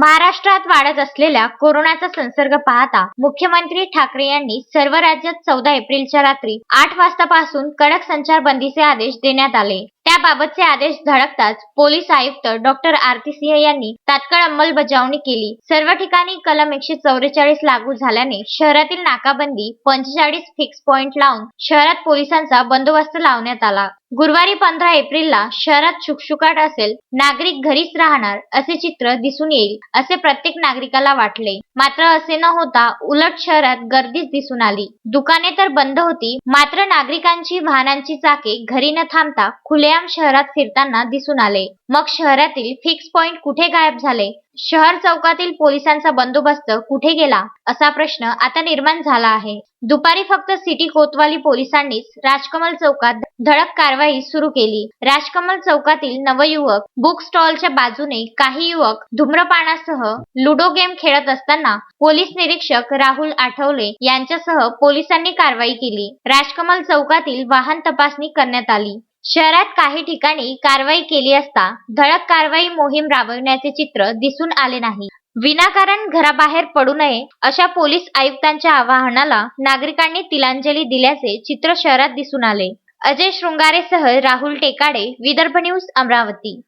महाराष्ट्रात वाढत असलेल्या कोरोनाचा संसर्ग पाहता मुख्यमंत्री ठाकरे यांनी सर्व राज्यात चौदा एप्रिलच्या रात्री आठ वाजतापासून कडक संचारबंदीचे आदेश देण्यात आले. त्याबाबतचे आदेश धडकताच पोलीस आयुक्त डॉक्टर आरती सिंह यांनी तात्काळ अंमलबजावणी केली. सर्व ठिकाणी कलम एकशे चौवेचाळीस लागू झाल्याने शहरातील नाकाबंदी पंचेचाळीस फिक्स पॉइंट लावून शहरात पोलिसांचा बंदोबस्त लावण्यात आला. गुरुवारी पंधरा एप्रिलला शहरात शुकशुकाट असेल नागरिक घरीच राहणार असे चित्र दिसून येईल असे प्रत्येक नागरिकाला वाटले. मात्र असे न होता उलट शहरात गर्दीच दिसून आली. दुकाने तर बंद होती मात्र नागरिकांची वाहनांची चाके घरी न थांबता खुलेआम शहरात फिरताना दिसून आले. मग शहरातील फिक्स पॉइंट कुठे गायब झाले? शहर चौकातील पोलिसांचा बंदोबस्त कुठे गेला असा प्रश्न आता निर्माण झाला आहे. दुपारी फक्त सिटी कोतवाली पोलिसांनीच राजकमल चौकात धडक कारवाई सुरू केली. राजकमल चौकातील नवयुवक बुक स्टॉलच्या बाजूने काही युवक धूम्रपानासह लुडो गेम खेळत असताना पोलीस निरीक्षक राहुल आठवले यांच्यासह पोलिसांनी कारवाई केली. राजकमल चौकातील वाहन तपासणी करण्यात आली. शहरात काही ठिकाणी कारवाई केली असता धडक कारवाई मोहीम राबविण्याचे चित्र दिसून आले नाही. विनाकारण घराबाहेर पडू नये अशा पोलीस आयुक्तांच्या आवाहनाला नागरिकांनी तिलांजली दिल्याचे चित्र शहरात दिसून आले. अजय शृंगारेसह राहुल टेकाडे विदर्भ न्यूज अमरावती.